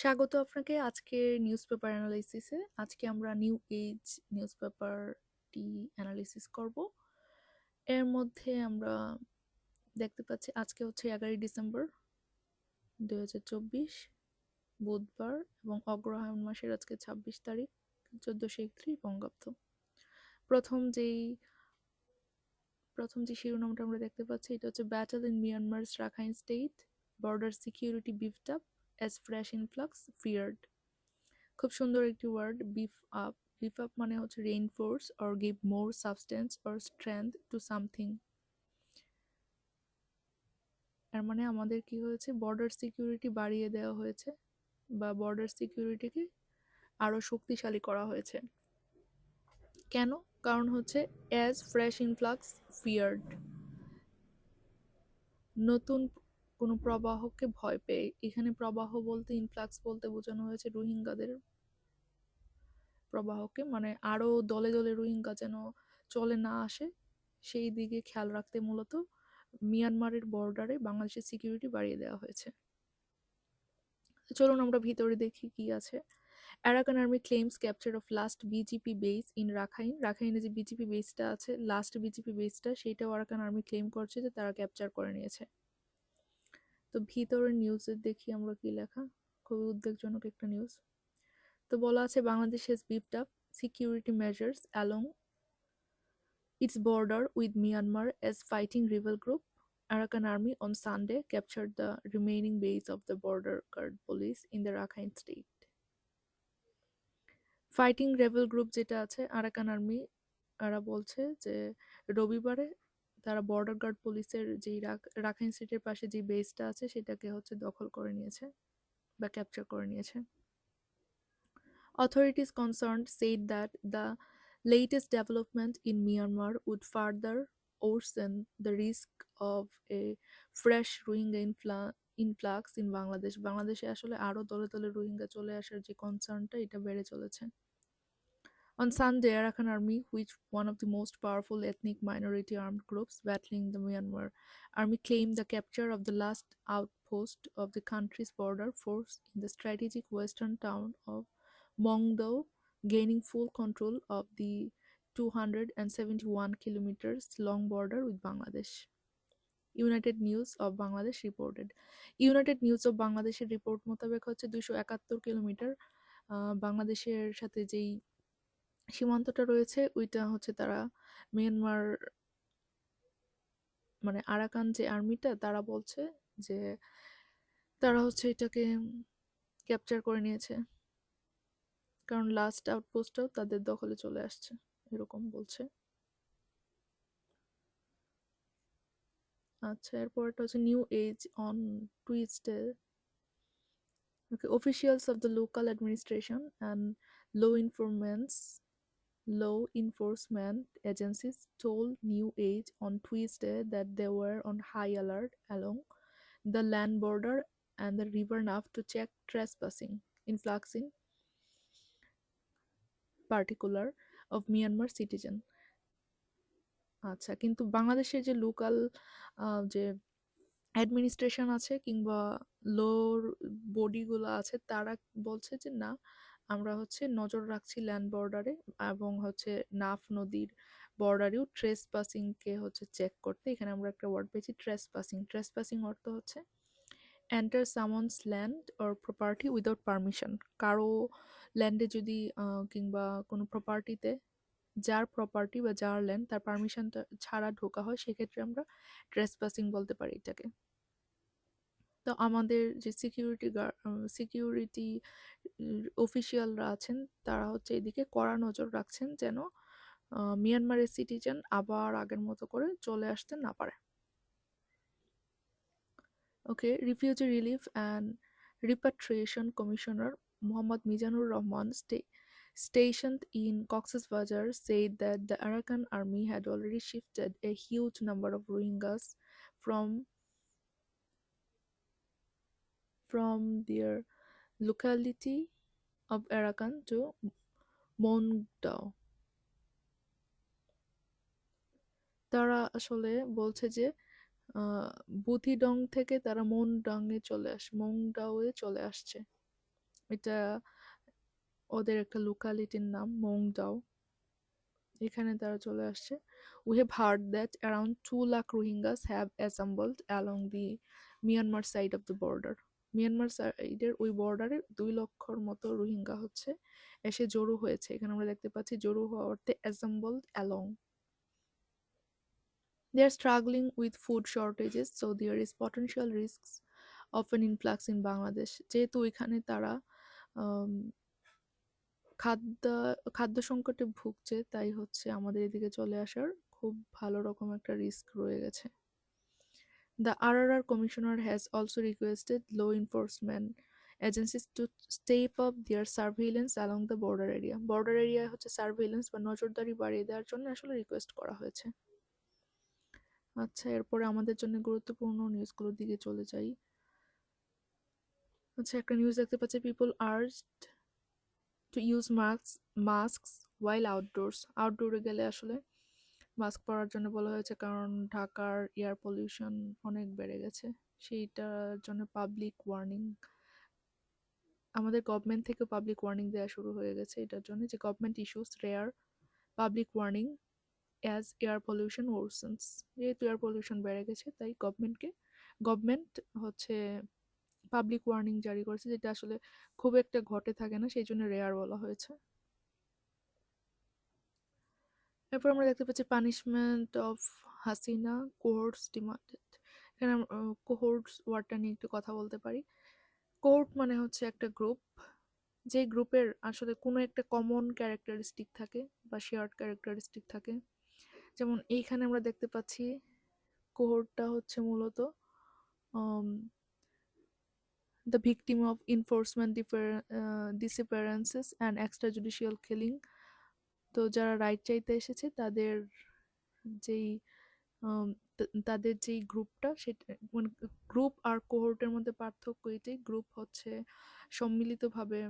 স্বাগত আপনাকে আজকের নিউজ পেপার অ্যানালাইসিসে। আজকে আমরা নিউ এজ নিউজ পেপারটি অ্যানালাইসিস করব। এর মধ্যে আমরা দেখতে পাচ্ছি, আজকে হচ্ছে ১১ই ডিসেম্বর ২০২৪ বুধবার এবং অগ্রহায়ণ মাসের আজকে ২৬ তারিখ ১৪৩১ বঙ্গাব্দ। প্রথম যেই, প্রথম যে শিরোনামটা আমরা দেখতে পাচ্ছি, এটা হচ্ছে battle in Myanmar's Rakhine state border security beefed up as fresh influx feared খুব সুন্দর একটি word beef up beef up মানে হচ্ছে reinforce or give more substance or strength to something এর মানে আমাদের কি হয়েছে? বর্ডার সিকিউরিটি বাড়িয়ে দেওয়া হয়েছে বা বর্ডার সিকিউরিটিকে আরও শক্তিশালী করা হয়েছে। কেন? কারণ হচ্ছে অ্যাজ ফ্রেশ ইনফ্লাক্স ফিয়ার্ড নতুন কোনো প্রবাহকে ভয় পেয়ে, এখানে প্রবাহ বলতে ইনফ্লাক্স বলতে বোঝানো হয়েছে রোহিঙ্গাদের প্রবাহকে মানে আরও দলে দলে রোহিঙ্গা যেন চলে না আসে, সেই দিকে খেয়াল রাখতে মূলত মিয়ানমারের বর্ডারে বাংলাদেশের সিকিউরিটি বাড়িয়ে দেওয়া হয়েছে। চলুন আমরা ভিতরে দেখি কি আছে। Arakan army claims capture of last BGP base in Rakhine রাখাইনে যে বিজিপি বেসটা আছে লাস্ট বিজিপি বেসটা সেইটাও আরাকান আর্মি ক্লেম করছে যে তারা ক্যাপচার করে নিয়েছে। তো ভিতরের নিউজের দেখি আমরা কি লেখা? খুবই উদ্বেগজনক একটা নিউজ তো বলা আছে Bangladesh has beefed up security measures along its border with Myanmar as fighting reveal group Arakan army on Sunday captured the remaining base of the border guard police in the Rakhine state. Fighting Revel group যেটা আছে Arakan army এরা বলছে যে রবিবারে তারা border guard পুলিশের যেই Rakhine সিটের পাশে যে বেসটা আছে সেটাকে হচ্ছে দখল করে নিয়েছে বা ক্যাপচার করে নিয়েছে। Authorities concern set that the latest development in Myanmar would further worsen the risk of a fresh Rohingya influx in Bangladesh বাংলাদেশে আসলে আরও দলে দলে রোহিঙ্গা চলে আসার যে কনসার্নটা এটা বেড়ে চলেছে। On Sunday, Arakan Army, which one of the most powerful ethnic minority armed groups battling the Myanmar army, claimed the capture of the last outpost of the country's border force in the strategic western town of Mongdo, gaining full control of the 271 kilometers long border with Bangladesh. United News of Bangladesh reported United News of বাংলাদেশের report মোতাবেক হচ্ছে দুশো একাত্তর kilometre বাংলাদেশের সাথে যেই সীমান্তটা রয়েছে ওইটা হচ্ছে তারা মিয়ানমার মানে আরাকান যে আর্মিটা তারা বলছে যে তারা হচ্ছে এটাকে ক্যাপচার করে নিয়েছে। কারণ লাস্ট আউটপোস্টটাও তাদের দখলে চলে আসছে এরকম বলছে। আচ্ছা এরপরটা হচ্ছে নিউ এজ অন টুইস্টে Okay, officials of the local administration and law enforcement law enforcement agencies told New Age on Tuesday that they were on high alert along the land border and the river Nav to check trespassing, influxing particular of Myanmar citizen. আচ্ছা কিন্তু বাংলাদেশের যে local যে administration আছে কিংবা লোর বডিগুলো আছে তারা বলছে যে না আমরা হচ্ছে নজর রাখছি ল্যান্ড বর্ডারে এবং হচ্ছে নাফ নদীর বর্ডারেও ট্রেস পাসিংকে হচ্ছে চেক করতে। এখানে আমরা একটা ওয়ার্ড পেয়েছি ট্রেস পাসিং ট্রেস পাসিং অর্থ হচ্ছে enter someone's land or property without permission কারও ল্যান্ডে যদি কিংবা কোনো প্রপার্টিতে যার প্রপার্টি বা যার ল্যান্ড তার পারমিশন ছাড়া ঢোকা হয়, সেক্ষেত্রে আমরা ট্রেস পাসিং বলতে পারি এটাকে। তো আমাদের যে সিকিউরিটি গার্ড সিকিউরিটি অফিসিয়ালরা আছেন, তারা হচ্ছে এদিকে কড়া নজর রাখছেন যেন মিয়ানমারের সিটিজেন আবার আগের মতো করে চলে আসতে না পারে। Okay refugee relief and repatriation commissioner Mohammad Mizanur Rahman stay stationed in Cox's Bazar said that the Arakan army had already shifted a huge number of Rohingyas from from their locality of Arakan to Mongdao. তারা আসলে বলছে যে বুথিডং থেকে তারা মনডাংয়ে চলে আস, মংডাওয়ে চলে আসছে। এটা ওদের একটা লোকালিটির নাম, মংডাও। এখানে তারা চলে আসছে। We have heard that around two lakh Rohingyas have assembled along the Myanmar side of the border Myanmar সাইডের ওই বর্ডারে দুই লক্ষর মতো রোহিঙ্গা হচ্ছে এসে জড়ো হয়েছে। এখানে আমরা দেখতে পাচ্ছি জড়ো হওয়া অর্থে assembled along They are struggling with food shortages, so there is potential risks of an influx in Bangladesh. যেহেতু এখানে তারা খাদ্য খাদ্য সংকটে ভুগছে তাই হচ্ছে আমাদের এদিকে চলে আসার খুব ভালো রকম একটা রিস্ক রয়ে গেছে। The RRR commissioner has also requested law enforcement agencies to step up their surveillance along the border area. Border area হচ্ছে সার্ভেইলেন্স বা নজরদারি বাড়িয়ে দেওয়ার জন্য আসলে রিকোয়েস্ট করা হয়েছে। আচ্ছা এরপরে আমাদের জন্য গুরুত্বপূর্ণ নিউজগুলোর দিকে চলে যাই। আচ্ছা একটা নিউজ দেখতে পাচ্ছি people urged to use mask masks while outdoors আউটডোরে গেলে আসলে মাস্ক পরার জন্য বলা হয়েছে, কারণ ঢাকার এয়ার পলিউশন অনেক বেড়ে গেছে। সেইটার জন্য পাবলিক ওয়ার্নিং আমাদের গভর্নমেন্ট থেকে পাবলিক ওয়ার্নিং দেওয়া শুরু হয়ে গেছে এটার জন্য যে government issues rare public warning as air pollution worsens যেহেতু এয়ার পলিউশন বেড়ে গেছে, তাই গভর্নমেন্টকে গভর্নমেন্ট হচ্ছে পাবলিক ওয়ার্নিং জারি করেছে, যেটা আসলে খুব একটা ঘটে থাকে না, সেই জন্য রেয়ার বলা হয়েছে। এরপর আমরা দেখতে পাচ্ছি punishment of Hasina cohorts demanded এখানে কোহোর্টস ওয়ার্ডটা নিয়ে একটু কথা বলতে পারি। কোহোর্ট মানে হচ্ছে একটা গ্রুপ যে গ্রুপের আসলে কোনো একটা কমন ক্যারেক্টারিস্টিক থাকে বা শেয়ার্ড ক্যারেক্টারিস্টিক থাকে। যেমন এইখানে আমরা দেখতে পাচ্ছি কোহোর্টটা হচ্ছে মূলত the victim of enforcement disappearances and extra judicial killing তো যারা রাইট চাইতে এসেছে তাদের যেই তাদের যেই গ্রুপটা সেটা মানে গ্রুপ আর কোহোর্টের মধ্যে পার্থক্য এটাই। গ্রুপ হচ্ছে সম্মিলিতভাবে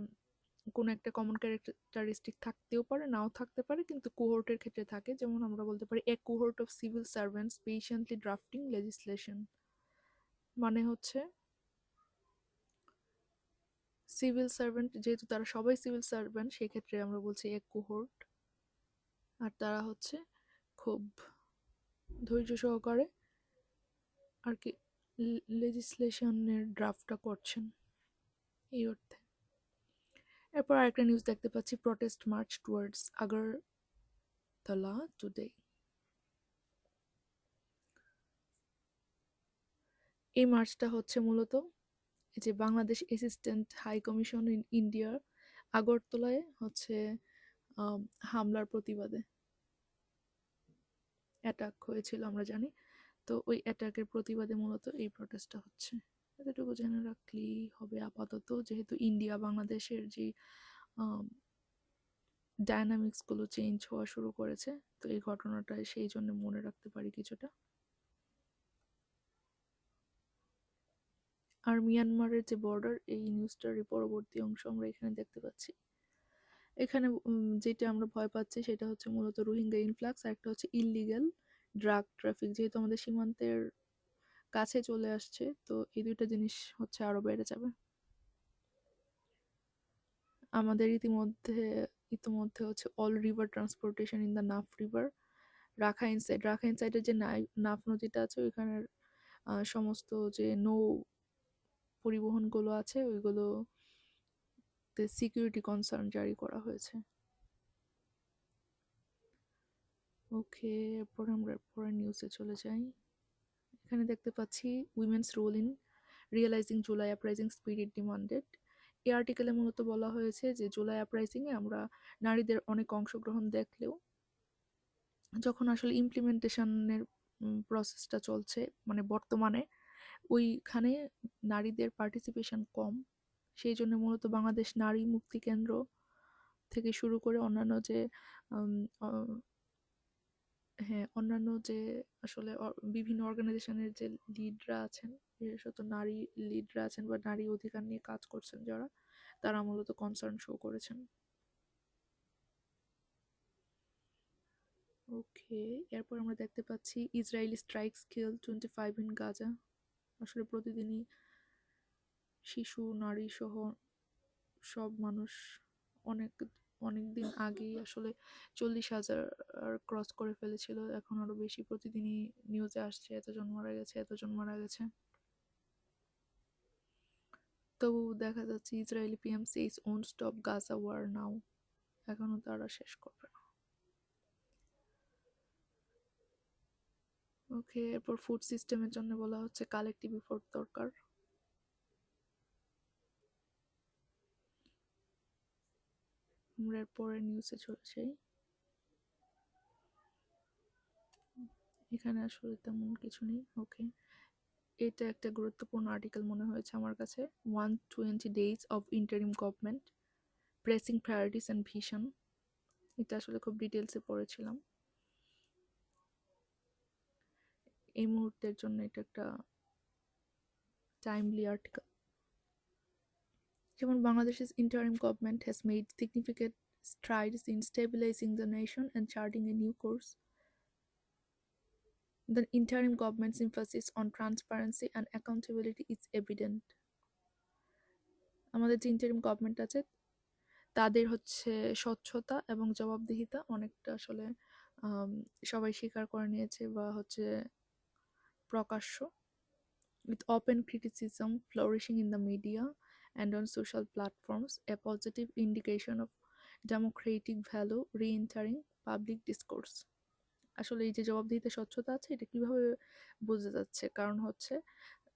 কোনো একটা কমন ক্যারেক্টারিস্টিক থাকতেও পারে, নাও থাকতে পারে, কিন্তু কোহোর্টের ক্ষেত্রে থাকে। যেমন আমরা বলতে পারি, a cohort of civil servants patiently drafting legislation. মানে হচ্ছে সিভিল সার্ভেন্ট, যেহেতু তারা সবাই সিভিল সার্ভেন্ট, সেক্ষেত্রে আমরা বলছি এক কোহোর্ট। আর তারা হচ্ছে খুব ধৈর্য সহকারে আর কি লেজিসলেশনের ড্রাফটটা করছেন এই অর্থে। এরপর আরেকটা নিউজ দেখতে পাচ্ছি protest march towards Agartala today এই মার্চটা হচ্ছে মূলত যে Bangladesh assistant high commission in ইন্ডিয়ার আগরতলায় হচ্ছে হামলার প্রতিবাদে অ্যাটাক হয়েছিল, আমরা জানি। তো ওই অ্যাটাকের প্রতিবাদে মূলত এই প্রটেস্টটা হচ্ছে। এতটুকু জেনে রাখলেই হবে আপাতত। যেহেতু ইন্ডিয়া, বাংলাদেশের যে ডায়নামিক্সগুলো চেঞ্জ হওয়া শুরু করেছে, তো এই ঘটনাটা সেই জন্য মনে রাখতে পারি কিছুটা। আর মিয়ানমারের যে বর্ডার এই নিউজটারই পরবর্তী অংশ আমরা এখানে দেখতে পাচ্ছি। এখানে যেটা আমরা ভয় পাচ্ছি সেটা হচ্ছে মূলত রোহিঙ্গা ইনফ্লাক্স একটা হচ্ছে ইললিগ্যাল ড্রাগ ট্রাফিক যেহেতু আমাদের সীমান্তের কাছে চলে আসছে, তো এই দুইটা জিনিস হচ্ছে আরও বেড়ে যাবে। আমাদের ইতিমধ্যে ইতিমধ্যে হচ্ছে all river transportation in the Naf river Rakhine side Rakhine সাইডের যে নাফ নদীটা আছে ওইখানের সমস্ত যে নৌ পরিবহনগুলো আছে ওইগুলো সিকিউরিটি কনসার্ন জারি করা হয়েছে। ওকে এরপর আমরা পরের নিউজে চলে যাই। এখানে দেখতে পাচ্ছি women's role in realising July uprising spirit demanded এই আর্টিকেলে মূলত বলা হয়েছে যে জুলাই অ্যাপ্রাইজিংয়ে আমরা নারীদের অনেক অংশগ্রহণ দেখলেও, যখন আসলে ইমপ্লিমেন্টেশনের প্রসেসটা চলছে মানে বর্তমানে, ওইখানে নারীদের পার্টিসিপেশন কম। সেই জন্য মূলত বাংলাদেশ নারী মুক্তি কেন্দ্র থেকে শুরু করে অন্যান্য যে হ্যাঁ অন্যান্য যে আসলে বিভিন্ন অর্গানাইজেশনের যে লিডরা আছেন, বিশেষত নারী লিডরা আছেন বা নারী অধিকার নিয়ে কাজ করছেন যারা, তারা মূলত কনসার্ন শো করেছেন। ওকে এরপর আমরা দেখতে পাচ্ছি Israeli strikes kill twenty five in Gaza আসলে প্রতিদিনই শিশু, নারী সহ সব মানুষ অনেক অনেক দিন আগেই আসলে চল্লিশ হাজার ক্রস করে ফেলেছিল। এখন আরও বেশি প্রতিদিনই নিউজে আসছে, এতজন মারা গেছে, এতজন মারা গেছে। তবু দেখা যাচ্ছে Israeli PM says won't stop Gaza war now এখনও তারা শেষ করবে না। ওকে এরপর ফুড সিস্টেমের জন্য বলা হচ্ছে কালেকটিভ এফোর্ট দরকার। আমরা পরের নিউজে চলে এখানে আসলে তেমন কিছু নেই ওকে এটা একটা গুরুত্বপূর্ণ আর্টিকেল মনে হয়েছে আমার কাছে। One twenty days of interim government pressing priorities and vision এটা আসলে খুব ডিটেলসে পড়েছিলাম। এই মুহূর্তের জন্য এটা একটা টাইমলি আর্টিকেল যেমন বাংলাদেশের interim government has made significant strides in stabilising the nation and charting a new course than interim government's emphasis on transparency and accountability is evident আমাদের যে ইন্টারিম গভর্নমেন্ট আছে, তাদের হচ্ছে স্বচ্ছতা এবং জবাবদিহিতা অনেকটা আসলে সবাই স্বীকার করে নিয়েছে বা হচ্ছে প্রকাশ্য. With open criticism flourishing in the media and on social platforms, a positive indication of democratic value re-entering public discourse. আসলে এই যে জবাবদিহিতে স্বচ্ছতা আছে এটা কীভাবে বোঝা যাচ্ছে কারণ হচ্ছে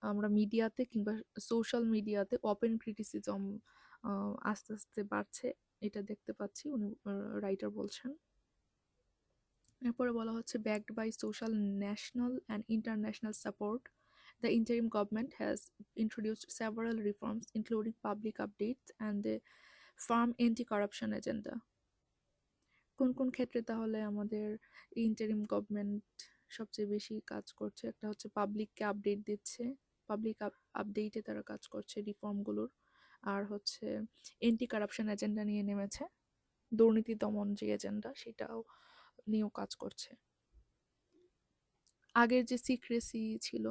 আমরা মিডিয়াতে কিংবা সোশ্যাল মিডিয়াতে ওপেন ক্রিটিসিজম আস্তে আস্তে বাড়ছে এটা দেখতে পাচ্ছি উনি রাইটার বলছেন এরপরে বলা হচ্ছে backed by social national and international support The interim government has introduced several reforms, including public updates and the firm anti-corruption agenda. কোন কোন ক্ষেত্রে তাহলে আমাদের ইন্টারিম গভর্নমেন্ট সবচেয়ে বেশি কাজ করছে? একটা হচ্ছে পাবলিককে আপডেট দিচ্ছে। পাবলিক আপডেটে তারা কাজ করছে রিফর্মগুলোর আর হচ্ছে এন্টি কারাপশন এজেন্ডা নিয়ে নেমেছে। দুর্নীতি দমন যে এজেন্ডা সেটাও নিয়েও কাজ করছে। আগের যে সিক্রেসি ছিল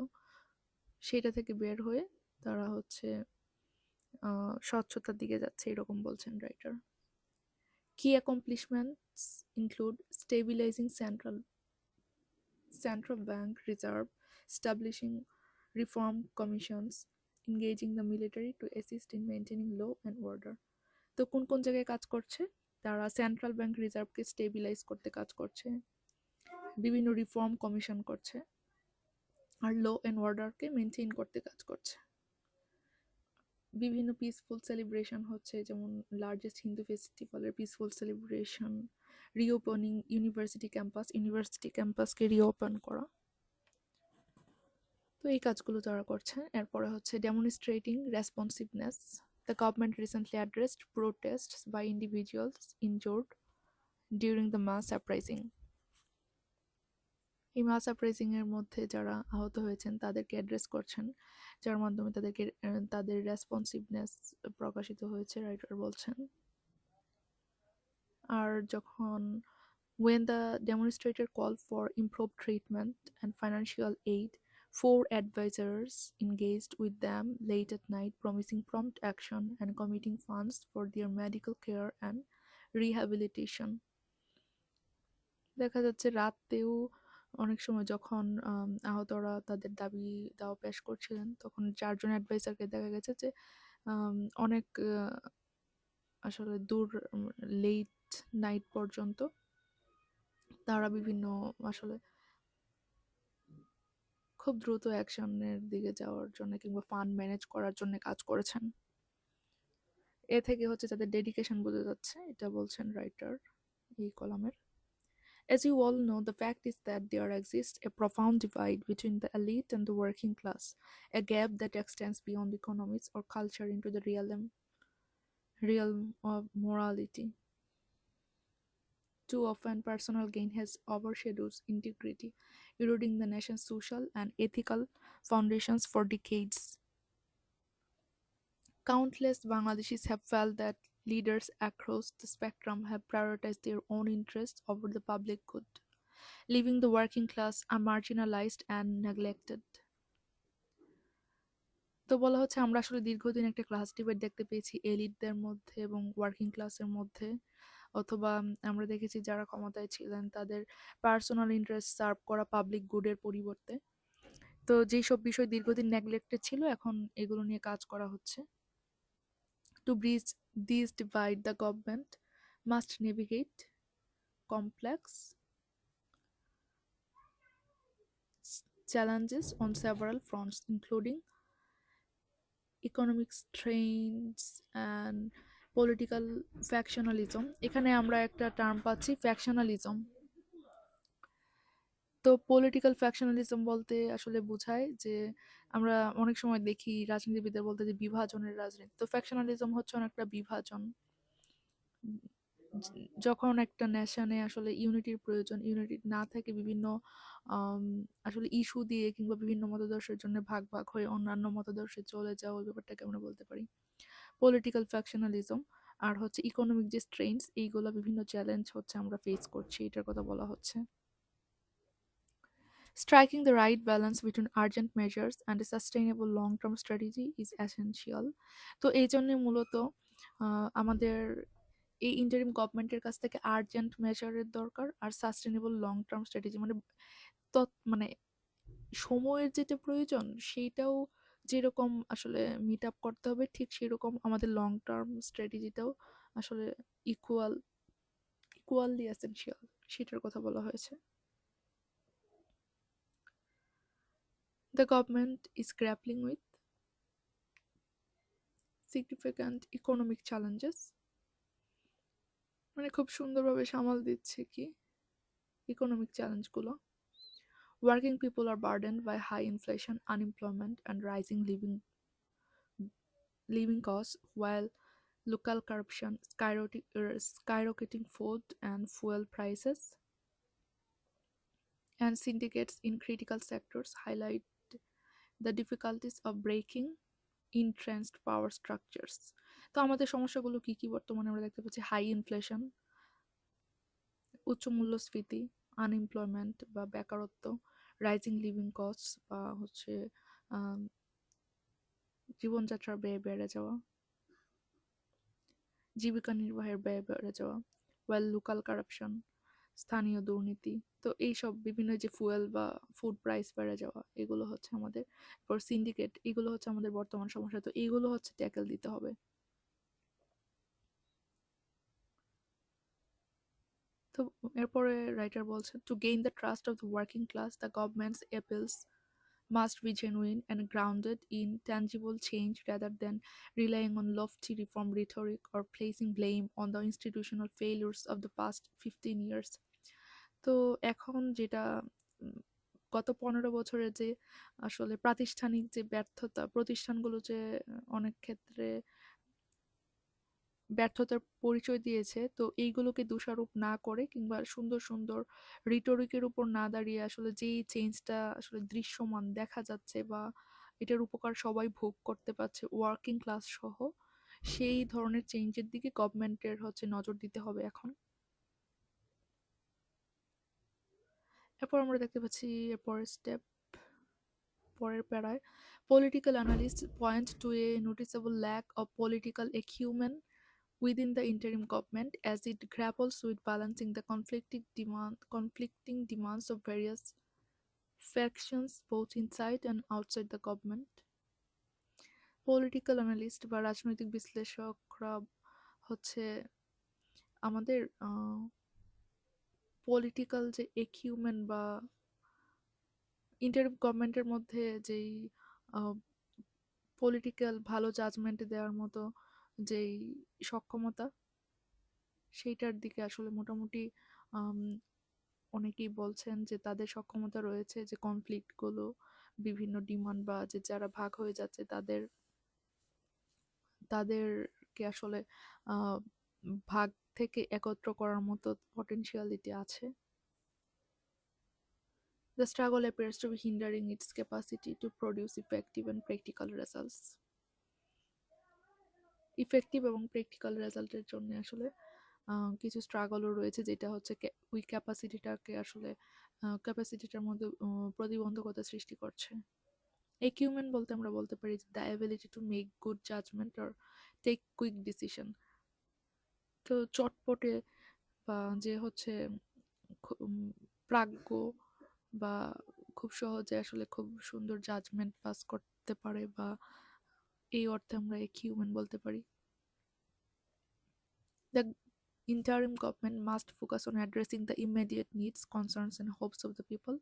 সেটা থেকে বের হয়ে তারা হচ্ছে স্বচ্ছতার দিকে যাচ্ছে এরকম বলছেন রাইটার কি accomplishments include stabilising central central bank reserve, establishing reform commissions, engaging the military to assist in maintaining law and order তো কোন কোন জায়গায় কাজ করছে? তারা সেন্ট্রাল ব্যাংক রিজার্ভকে স্টেবিলাইজ করতে কাজ করছে। বিভিন্ন রিফর্ম কমিশন করছে। আর ল অ্যান্ড অর্ডারকে মেনটেন করতে কাজ করছে। বিভিন্ন পিসফুল সেলিব্রেশন হচ্ছে, যেমন largest Hindu ফেস্টিভ্যালের peaceful celebration reopening university campus university ক্যাম্পাসকে reopen করা। তো এই কাজগুলো তারা করছে। এরপরে হচ্ছে demonstrating responsiveness the government recently addressed protest by individuals injured during the mass surprising এই মাস সারপ্রাইজিং এর মধ্যে যারা আহত হয়েছেন তাদেরকে অ্যাড্রেস করছেন যার মাধ্যমে তাদেরকে তাদের রেসপন্সিভনেস প্রকাশিত হয়েছে রাইটার বলছেন আর যখন when the demonstrator called for improved treatment and financial aid four advisors engaged with them late at night promising prompt action and committing funds for their medical care and rehabilitation দেখা যাচ্ছে রাতেও অনেক সময় যখন আহতরা তাদের দাবি দাওয়া পেশ করছিলেন, তখন চারজন অ্যাডভাইসারকে দেখা গেছে যে অনেক আসলে দূর লেট নাইট পর্যন্ত তারা বিভিন্ন আসলে খুব দ্রুত অ্যাকশনের দিকে যাওয়ার জন্য কিংবা ফান্ড ম্যানেজ করার জন্য কাজ করেছেন। এ থেকে হচ্ছে তাদের ডেডিকেশন বোঝা যাচ্ছে, এটা বলছেন রাইটার এই কলামের। As you all know, the fact is that there exists a profound divide between the elite and the working class, a gap that extends beyond economics or culture into the realm, realm of morality. Too often, personal gain has overshadowed integrity, eroding the nation's social and ethical foundations for decades. Countless Bangladeshis have felt that leaders across the spectrum have prioritized their own interests over the public good, leaving the working class marginalized and neglected. তো বলা হচ্ছে আমরা আসলে দীর্ঘদিন একটা class debate দেখতে পেয়েছি এলিটদের মধ্যে এবং ওয়ার্কিং ক্লাসের মধ্যে অথবা আমরা দেখেছি যারা ক্ষমতায় ছিলেন তাদের পার্সোনাল ইন্টারেস্ট সার্ভ করা পাবলিক গুডের পরিবর্তে তো যেই সব বিষয় দীর্ঘদিন নেগলেক্টেড ছিল এখন এগুলো নিয়ে কাজ করা হচ্ছে to bridge this divide the government must navigate complex challenges on several fronts, including economic strains and political factionalism. এখানে আমরা একটা টার্ম পাচ্ছি ফ্যাকশনালিজম তো পলিটিক্যাল ফ্যাকশনালিজম বলতে আসলে বোঝায় যে, আমরা অনেক সময় দেখি রাজনীতিবিদদের বলতে যে বিভাজনের রাজনীতি। তো ফ্যাকশনালিজম হচ্ছে অনেকটা বিভাজন। যখন একটা নেশনে আসলে ইউনিটির প্রয়োজন ইউনিটি না থাকে বিভিন্ন আসলে ইস্যু দিয়ে কিংবা বিভিন্ন মতাদর্শের জন্য ভাগ ভাগ হয়ে অন্যান্য মতাদর্শে চলে যাওয়া, ওই ব্যাপারটাকে আমরা বলতে পারি। পলিটিক্যাল ফ্যাকশনালিজম আর হচ্ছে ইকোনমিক যে স্ট্রেনস এইগুলো বিভিন্ন চ্যালেঞ্জ হচ্ছে আমরা ফেস করছি, এটার কথা বলা হচ্ছে। Striking the right balance between urgent measures and a sustainable long-term strategy is essential. তো এই জন্য মূলত আমাদের এই ইন্টারিম গভর্নমেন্টের কাছ থেকে আর্জেন্ট মেজারের দরকার আর সাস্টেনেবল লং টার্ম স্ট্র্যাটেজি মানে তৎ মানে সময়ের যেটা প্রয়োজন সেইটাও যেরকম আসলে মিট আপ করতে হবে ঠিক সেরকম আমাদের লং টার্ম স্ট্র্যাটেজিটাও আসলে ইকুয়াল ইকুয়ালি এসেনশিয়াল সেটার কথা বলা হয়েছে the government is grappling with significant economic challenges. মানে খুব সুন্দরভাবে সামাল দিচ্ছে কি ইকোনমিক চ্যালেঞ্জগুলো working people are burden by high inflation unemployment and rising living living cost while local corruption স্কাইরোটি skyrocketing food and fuel prices and syndicates in critical sectors highlight the difficulties of breaking entrenched power structures তো আমাদের সমস্যাগুলো কি কি বর্তমানে আমরা দেখতে পাচ্ছি? High inflation উচ্চ মূল্যস্ফীতি আনএমপ্লয়মেন্ট বা বেকারত্ব রাইজিং লিভিং কস্ট বা হচ্ছে জীবনযাত্রার ব্যয় বেড়ে যাওয়া, জীবিকা নির্বাহের ব্যয় বেড়ে যাওয়া ওয়েল লোকাল কারাপশন স্থানীয় দুর্নীতি। তো এইসব বিভিন্ন যে ফুয়েল বা ফুড প্রাইস বেড়ে যাওয়া, এগুলো হচ্ছে আমাদের, এরপর সিন্ডিকেট এগুলো হচ্ছে আমাদের বর্তমান সমস্যা। তো এগুলো হচ্ছে ট্যাকেল দিতে হবে। তো এরপরে রাইটার বলছেন to gain the trust of the working class the government's appeals must be genuine and grounded in tangible change rather than relying on lofty reform rhetoric or placing blame on the institutional failures of the past 15 years. তো এখন যেটা গত পনেরো বছরে যে আসলে প্রাতিষ্ঠানিক যে ব্যর্থতা প্রতিষ্ঠানগুলো যে অনেক ক্ষেত্রে ব্যর্থতার পরিচয় দিয়েছে। তো এইগুলোকে দোষারোপ না করে কিংবা সুন্দর সুন্দর রিটোরিকের উপর না দাঁড়িয়ে আসলে যেই চেঞ্জটা আসলে দৃশ্যমান দেখা যাচ্ছে বা এটার উপকার সবাই ভোগ করতে পারছে ওয়ার্কিং ক্লাস সহ, সেই ধরনের চেঞ্জের দিকে গভর্নমেন্টের হচ্ছে নজর দিতে হবে এখন। এরপর আমরা দেখতে পাচ্ছি এরপরের স্টেপ পরের প্যারায় political analyst point to a noticeable lack of political acumen within the interim government as it grapples with balancing the conflicting demand conflicting demands of various factions both inside and outside the government political analyst বা রাজনৈতিক বিশ্লেষকরা হচ্ছে আমাদের political যে একিউমেন বা interim গভর্নমেন্টের মধ্যে যেই পলিটিক্যাল ভালো জাজমেন্ট দেওয়ার মতো যেই সক্ষমতা, সেইটার দিকে আসলে মোটামুটি অনেকেই বলছেন যে তাদের সক্ষমতা রয়েছে যে কনফ্লিক্টগুলো বিভিন্ন ডিমান্ড বা যে যারা ভাগ হয়ে যাচ্ছে তাদের, তাদেরকে আসলে ভাগ থেকে একত্র করার মতো পটেনশিয়ালিটি আছে The struggle appears to be hindering its capacity to produce effective and practical results. Effective এবং প্র্যাকটিক্যাল রেজাল্টের জন্য আসলে কিছু স্ট্রাগলও রয়েছে যেটা হচ্ছে ওই ক্যাপাসিটিটাকে আসলে ক্যাপাসিটিটার মধ্যে প্রতিবন্ধকতা সৃষ্টি করছে। একিউমেন বলতে আমরা বলতে পারি the ability to make good judgment or take quick decision তো চটপটে বা যে হচ্ছে প্রাজ্ঞ বা খুব সহজে আসলে খুব সুন্দর জাজমেন্ট পাস করতে পারে বা এই অর্থে আমরা এক হিউম্যান বলতে পারি the interim government must focus on addressing the immediate needs, concerns, and hopes of the people.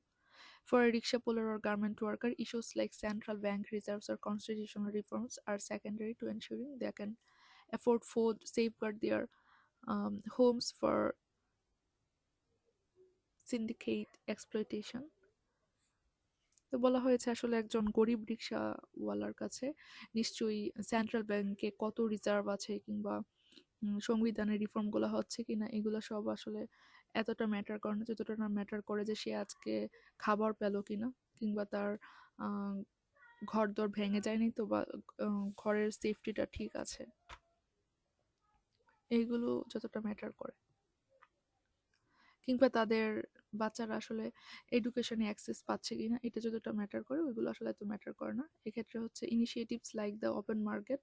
For a rickshaw puller or garment worker, issues like central bank reserves or constitutional reforms are secondary to ensuring they can afford food, safeguard their um, homes for syndicate exploitation. তো বলা হয়েছে আসলে একজন গরিব রিক্সাওয়ালার কাছে নিশ্চয়ই central ব্যাংকে কত রিজার্ভ আছে কিংবা সংবিধানের রিফর্মগুলো হচ্ছে কি না এগুলো সব আসলে এতটা ম্যাটার করে না, যতটা না ম্যাটার করে যে সে আজকে খাবার পেল কিনা কিংবা তার ঘর দর ভেঙে যায়নি তো বা ঘরের সেফটিটা ঠিক আছে। এইগুলো যতটা ম্যাটার করে। কিংবা তাদের বাচ্চারা আসলে এডুকেশনে অ্যাক্সেস পাচ্ছে কি না এটা যতটা ম্যাটার করে, ওইগুলো আসলে এত ম্যাটার করে না। এক্ষেত্রে হচ্ছে initiatives like the open market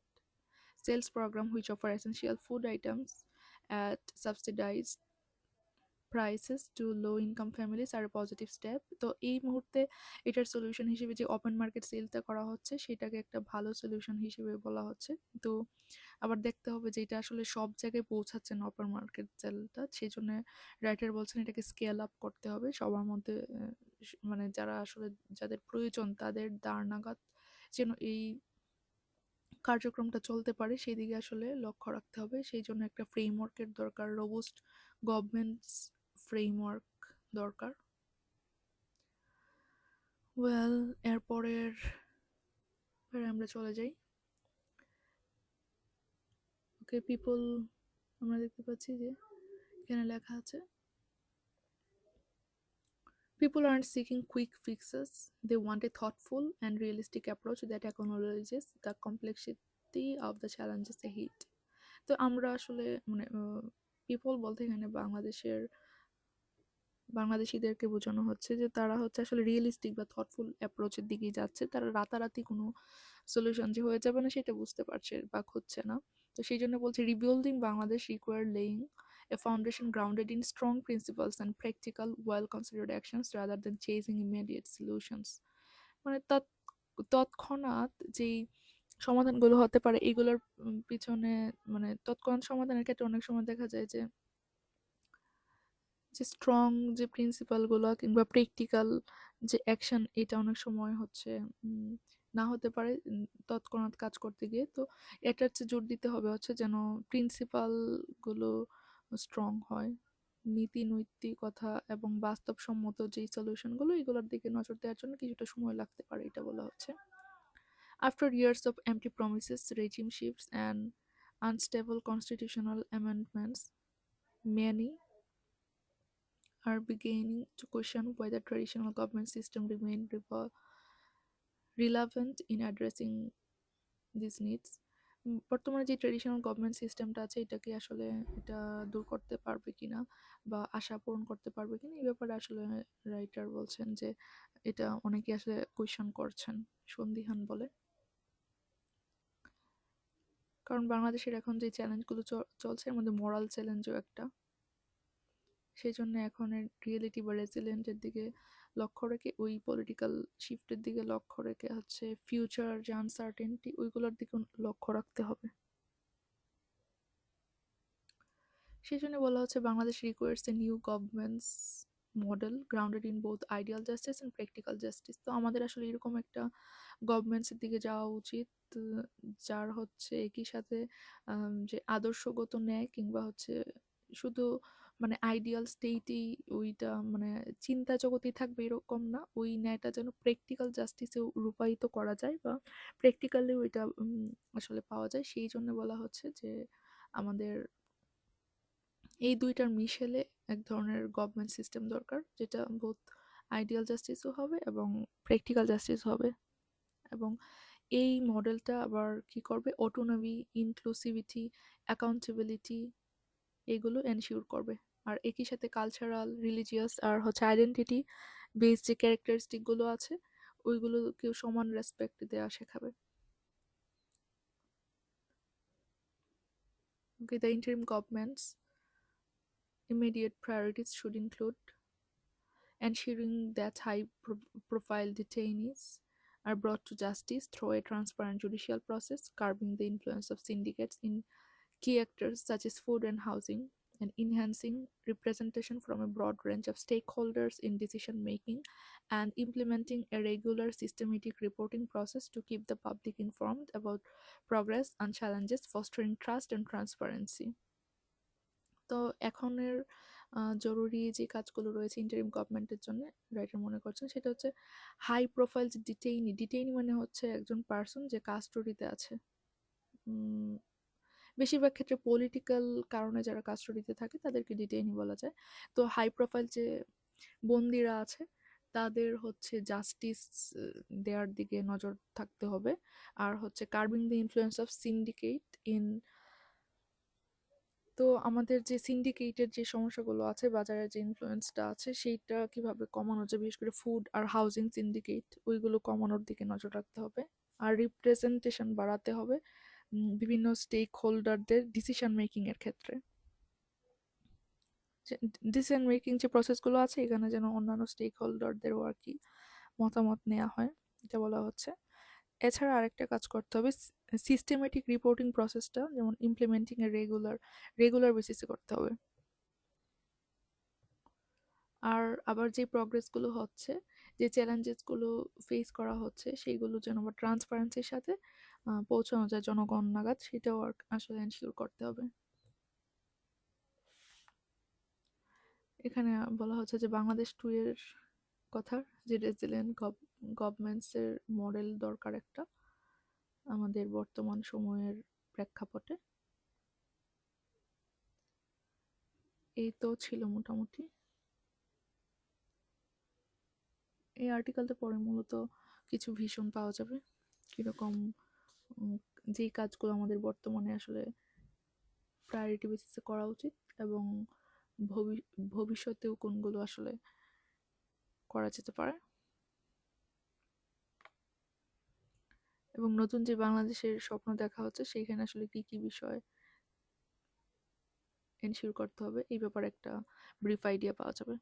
sales program which offer essential food items at subsidized prices to low income families are positive step তো এই মুহূর্তে এটার সলিউশন হিসেবে যে ওপেন মার্কেট সেলটা করা হচ্ছে, সেটাকে একটা ভালো সলিউশন হিসেবে বলা হচ্ছে। তো আবার দেখতে হবে যে এটা আসলে সব জায়গায় পৌঁছাচ্ছে না ওপেন মার্কেট সেলটা সেই জন্য রাইটার বলছেন এটাকে স্কেল আপ করতে হবে। সবার মধ্যে মানে যারা আসলে যাদের প্রয়োজন, তাদের দাঁড় নাগাদ যেন এই কার্যক্রমটা চলতে পারে সেই দিকে আসলে লক্ষ্য রাখতে হবে। সেই জন্য একটা ফ্রেমওয়ার্কের দরকার রোবুস্ট গভর্নমেন্টস ফ্রেমওয়ার্ক দরকার ওয়েল এরপরের আমরা চলে যাই ওকে পিপল আমরা দেখতে পাচ্ছি যে এখানে লেখা আছে People aren't seeking quick fixes, they want a thoughtful and realistic approach that acknowledges the complexity of the challenges ahead. তো আমরা আসলে মানে পিপল বলতে এখানে বাংলাদেশের বাংলাদেশিদেরকে বোঝানো হচ্ছে যে তারা হচ্ছে আসলে রিয়েলিস্টিক বা থটফুল অ্যাপ্রোচের দিকেই যাচ্ছে। তারা রাতারাতি কোনো সলিউশন যে হয়ে যাবে না সেটা বুঝতে পারছে বা খুঁজছে না। তো সেই জন্য বলছে rebuilding Bangladesh require laying a foundation grounded in strong principles and practical well considered actions rather than chasing immediate solutions মানে তৎক্ষণাৎ যেই সমাধানগুলো হতে পারে, এগুলোর পিছনে মানে তৎক্ষণাৎ সমাধানের ক্ষেত্রে অনেক সময় দেখা যায় যে যে স্ট্রং যে প্রিন্সিপালগুলো কিংবা প্র্যাকটিক্যাল যে অ্যাকশন এটা অনেক সময় হচ্ছে না হতে পারে তৎক্ষণাৎ কাজ করতে গিয়ে। তো এটার চেয়ে জোর দিতে হবে হচ্ছে যেন প্রিন্সিপালগুলো স্ট্রং হয়। নীতি নৈতিকতা এবং বাস্তবসম্মত যেই সলিউশনগুলো এগুলোর দিকে নজর দেওয়ার জন্য কিছুটা সময় লাগতে পারে এটা বলা হচ্ছে। After years of empty promises regime shifts and unstable constitutional amendments, many are beginning to question whether traditional government system remain relevant in addressing these needs. বর্তমানে যে ট্রেডিশনাল গভর্নমেন্ট সিস্টেমটা আছে এটা কি আসলে এটা দূর করতে পারবে কিনা বা আশা পূরণ করতে পারবে কিনা, এই ব্যাপারে আসলে রাইটার বলছেন যে এটা অনেকে আসলে কোয়েশন করছেন, সন্দিহান বলে কারণ বাংলাদেশের এখন যে চ্যালেঞ্জগুলো চলছে, এর মধ্যে মরাল চ্যালেঞ্জও একটা সেই জন্য এখন রিয়েলিটি বা রেজিলিয়েন্টের দিকে লক্ষ্য রেখে, ওই পলিটিক্যাল শিফটের দিকে লক্ষ্য রেখে হচ্ছে ফিউচার যে আনসার্টেনটি ওইগুলোর দিকে লক্ষ্য রাখতে হবে। সেই জন্য বলা হচ্ছে Bangladesh requires a new governments model grounded in both ideal justice and practical justice তো আমাদের আসলে এরকম একটা গভর্নমেন্টসের দিকে যাওয়া উচিত, যার হচ্ছে একই সাথে যে আদর্শগত ন্যায় কিংবা হচ্ছে শুধু মানে আইডিয়াল স্টেটেই ওইটা মানে চিন্তা জগতেই থাকবে এরকম না। ওই ন্যায়টা যেন প্র্যাকটিক্যাল জাস্টিসেও রূপায়িত করা যায় বা প্র্যাকটিক্যালি ওইটা আসলে পাওয়া যায়। সেই জন্য বলা হচ্ছে যে আমাদের এই দুইটার মিশেলে এক ধরনের গভর্নমেন্ট সিস্টেম দরকার, যেটা বোধ আইডিয়াল জাস্টিসও হবে এবং প্র্যাকটিক্যাল জাস্টিস হবে। এবং এই মডেলটা আবার কি করবে? অটোনমি ইনক্লুসিভিটি অ্যাকাউন্টেবিলিটি এগুলো এনশিওর করবে। আর একই সাথে কালচারাল রিলিজিয়াস আর হচ্ছে আইডেন্টিটি বেস যে ক্যারেক্টারিস্টিকগুলো আছে, ওইগুলোকেও সমান রেসপেক্ট দেওয়া শেখাবে। Okay the interim government's immediate priorities should include ensuring that high profile detainees are brought to justice through a transparent judicial process curbing the influence of syndicates in key actors such as food and housing, and enhancing representation from a broad range of stakeholders in decision making, and implementing a regular systematic reporting process to keep the public informed about progress and challenges, fostering trust and transparency. তো এখনের জরুরি যে কাজগুলো রয়েছে interim গভর্নমেন্টের জন্য writer মনে করছেন সেটা হচ্ছে হাই প্রোফাইল ডিটেইনি ডিটেইনি মানে হচ্ছে একজন পার্সন যে কাস্টডিতে আছে বেশিরভাগ ক্ষেত্রে পলিটিক্যাল কারণে যারা কাস্টডিতে থাকে, তাদেরকে ডিটেইনি বলা যায়। তো হাই প্রোফাইল যে বন্দিরা আছে, তাদের হচ্ছে জাস্টিস দেওয়ার দিকে নজর থাকতে হবে। আর হচ্ছে curbing the influence of syndicate in তো আমাদের যে সিন্ডিকেটের যে সমস্যাগুলো আছে, বাজারে যে ইনফ্লুয়েন্সটা আছে, সেইটা কীভাবে কমানো যায়, বিশেষ করে ফুড আর হাউজিং সিন্ডিকেট ওইগুলো কমানোর দিকে নজর রাখতে হবে। আর রিপ্রেজেন্টেশন বাড়াতে হবে। বিভিন্ন স্টেক হোল্ডারদের ডিসিশন মেকিং এর ক্ষেত্রে। ডিসিশন মেকিং যে প্রসেসগুলো আছে, এখানে যেন অন্যান্য স্টেক হোল্ডারদেরও আর কি মতামত নেওয়া হয়, এটা বলা হচ্ছে। এছাড়া আরেকটা কাজ করতে হবে সিস্টেমেটিক রিপোর্টিং প্রসেসটা যেমন ইমপ্লিমেন্টিং এ রেগুলার রেগুলার বেসিসে করতে হবে। আর আবার যে প্রগ্রেসগুলো হচ্ছে, যে চ্যালেঞ্জেসগুলো ফেস করা হচ্ছে, সেইগুলো যেন আবার ট্রান্সপারেন্সির সাথে পৌঁছানো যায় জনগণ নাগাদ, সেটাও আসলে এনশিওর করতে হবে। এখানে বলা হচ্ছে যে বাংলাদেশ টু এর কথা, যে রেজিলিয়েন্ট গভর্নমেন্টসের মডেল দরকার একটা আমাদের বর্তমান সময়ের প্রেক্ষাপটে। এই তো ছিল মোটামুটি। এই আর্টিকেলটা পরে মূলত কিছু ভীষণ পাওয়া যাবে, কীরকম যেই কাজগুলো আমাদের বর্তমানে আসলে প্রায়োরিটি বেসিসে করা উচিত এবং ভবি- ভবিষ্যতেও কোনগুলো আসলে করা যেতে পারে। এবং নতুন যে বাংলাদেশের স্বপ্ন দেখা হচ্ছে, সেইখানে আসলে কি কি বিষয় এনশিওর করতে হবে, এই ব্যাপারে একটা ব্রিফ আইডিয়া পাওয়া যাবে।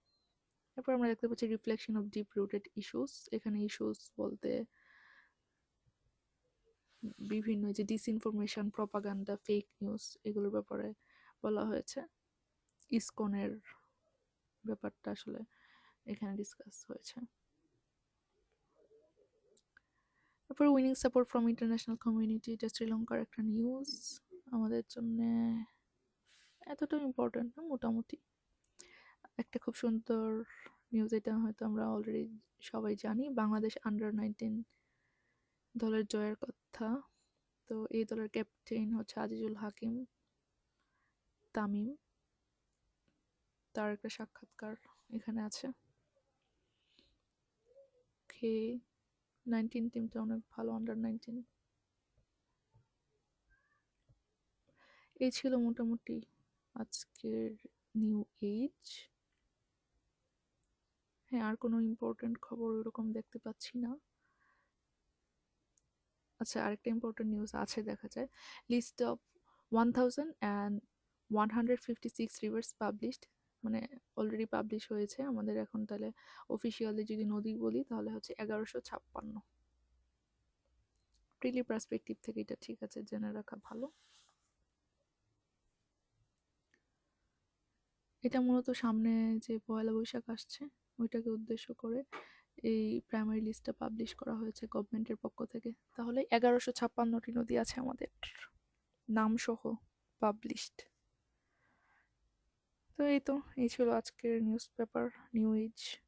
এরপর আমরা দেখতে পাচ্ছি reflection of deep rooted issues এখানে ইস্যুস বলতে বিভিন্ন যে ডিসইনফরমেশন প্রপাগান্ডা ফেক নিউজ এগুলোর ব্যাপারে বলা হয়েছে। ইসকনের ব্যাপারটা আসলে এখানে ডিসকাস হয়েছে। তারপর winning support from international community এটা শ্রীলঙ্কার একটা নিউজ আমাদের জন্য এতটা ইম্পর্ট্যান্ট না, মোটামুটি। একটা খুব সুন্দর নিউজ এটা হয়তো আমরা অলরেডি সবাই জানি। বাংলাদেশ আন্ডার নাইনটিন দলের জয়ের কথা। তো এই দলের ক্যাপ্টেন হচ্ছে আজিজুল হাকিম, তামিম। তার একটা সাক্ষাৎকার এখানে আছে। ওকে নাইনটিন টিমটা অনেক ভালো আন্ডার নাইনটিন এই ছিল মোটামুটি আজকের নিউ এজ হ্যাঁ আর কোনো ইম্পর্টেন্ট খবর ওরকম দেখতে পাচ্ছি না। আচ্ছা আরেকটা ইম্পর্টেন্ট নিউজ আছে দেখা যায়। List of one thousand and one hundred fifty six rivers published মানে অলরেডি পাবলিশ হয়েছে। আমাদের এখন তাহলে অফিসিয়ালি যদি নদী বলি, তাহলে হচ্ছে এগারোশো ছাপ্পান্ন। প্রিলি পার্সপেক্টিভ থেকে এটা ঠিক আছে, জেনে রাখা ভালো। এটা মূলত সামনে যে পয়লা বৈশাখ আসছে, ওইটাকে উদ্দেশ্য করে এই প্রাইমারি লিস্টটা পাবলিশ করা হয়েছে গভর্নমেন্টের পক্ষ থেকে। তাহলে এগারোশো ছাপ্পান্নটি নদী আছে আমাদের। নামসহ পাবলিশড তো এই তো, এই ছিল আজকের নিউজ পেপার নিউ এজ